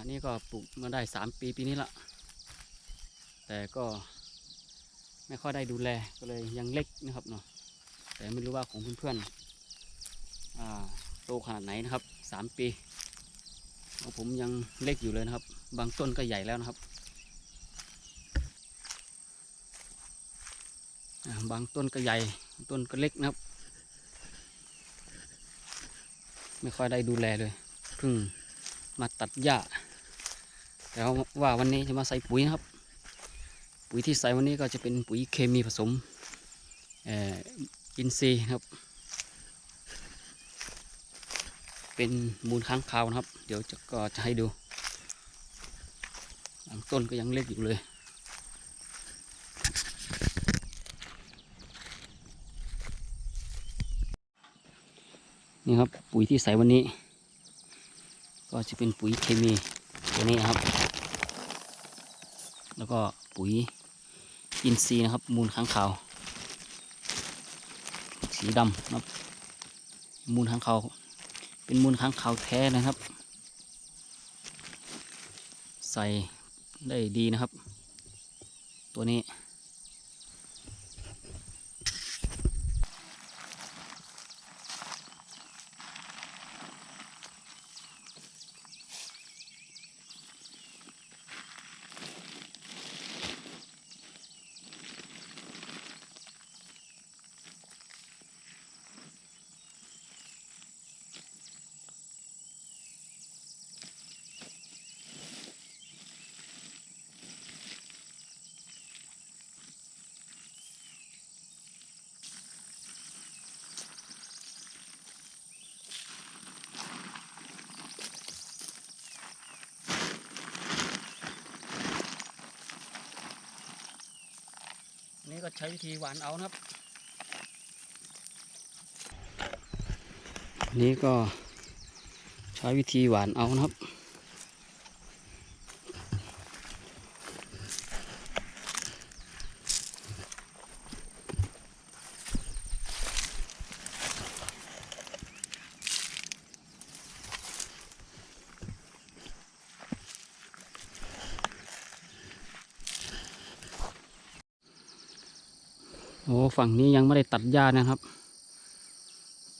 อันนี้ก็ปลูกมาได้สามปีปีนี้ละ แต่ก็ไม่ค่อยได้ดูแลก็เลยยังเล็กนะครับเนาะ แต่ไม่รู้ว่าของเพื่อนๆอ่าโตขนาดไหนนะครับสามปีผมยังเล็กอยู่เลยนะครับ บางต้นก็ใหญ่แล้วนะครับ บางต้นก็ใหญ่ ต้นก็เล็กนะครับ ไม่ค่อยได้ดูแลเลยเพิ่งมาตัดหญ้า แล้วว่าวันนี้จะมาใส่ปุ๋ยนะครับ ปุ๋ยที่ใส่วันนี้ก็จะเป็นปุ๋ยเคมีผสมอินทรีย์นะครับ เป็นมูลค้างคาวนะครับ เดี๋ยวจะก็จะให้ดูบางต้นก็ยังเล็กอยู่เลยนี่ครับปุ๋ยที่ใส่วันนี้ ก็จะเป็นปุ๋ยเคมี ตัวนี้นะครับ แล้วก็ปุ๋ยอินทรีย์นะครับ มูลค้างคาว สีดำนะครับ มูลค้างคาวเป็นมูลค้างคาวแท้นะครับ ใส่ได้ดีนะครับ ตัวนี้ นี้ก็ใช้วิธีหวานเอานะครับนี่ก็ใช้วิธีหวานเอานะครับ โอ้ฝั่งนี้ยังไม่ได้ตัดหญ้านะครับ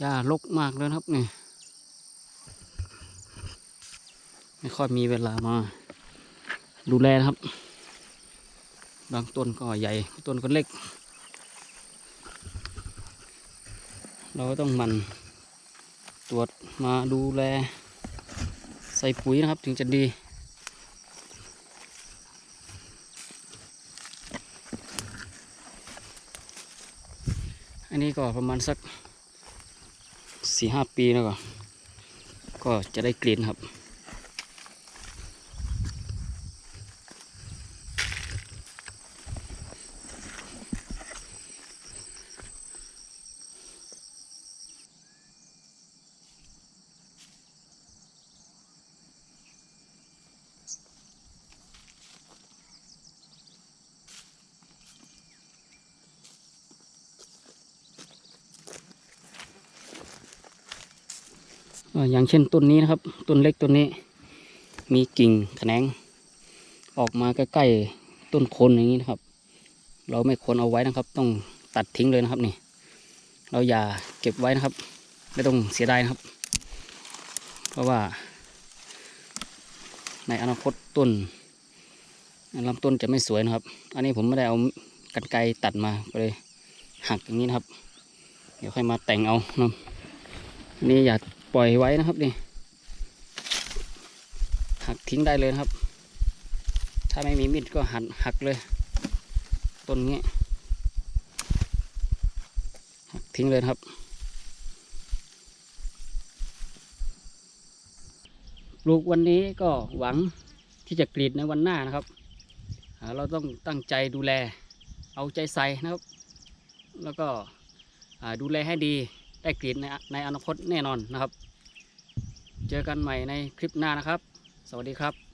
หญ้ารกมากเลยครับนี่ไม่ค่อยมีเวลามา ดูแลนะครับ บางต้นก็ใหญ่ต้นก็เล็ก เราก็ต้องหมันตรวจมาดูแล ใส่ปุ๋ยนะครับ ถึงจะดี อันนี้ก็ประมาณสักสี่ห้าปีแล้วก็ ก็จะได้กลิ่นครับ อย่างเช่นต้นนี้นะครับต้นเล็กต้นนี้ มีกิ่งแขนง ออกมาใกล้ๆต้นโคนอย่างนี้นะครับ เราไม่ควรเอาไว้นะครับ ต้องตัดทิ้งเลยนะครับนี่ เราอย่าเก็บไว้นะครับ ไม่ต้องเสียดายนะครับ เพราะว่า ในอนาคตต้นลำต้นจะไม่สวยนะครับ อันนี้ผมไม่ได้เอากันไกรตัดมาก็เลยหักอย่างนี้นะครับ เดี๋ยวค่อยมาแต่งเอานะนนี่อย่า ปล่อยไว้นะครับนี่หักทิ้งได้เลยนะครับ ถ้าไม่มีมีดก็หันหักเลย ต้นนี้หักทิ้งเลยครับ ปลูกวันนี้ก็หวังที่จะกรีดในวันหน้านะครับ เราต้องตั้งใจดูแลเอาใจใส่นะครับ แล้วก็ดูแลให้ดี ได้กรีดในในอนาคตแน่นอนนะครับ เจอกันใหม่ในคลิปหน้านะครับ สวัสดีครับ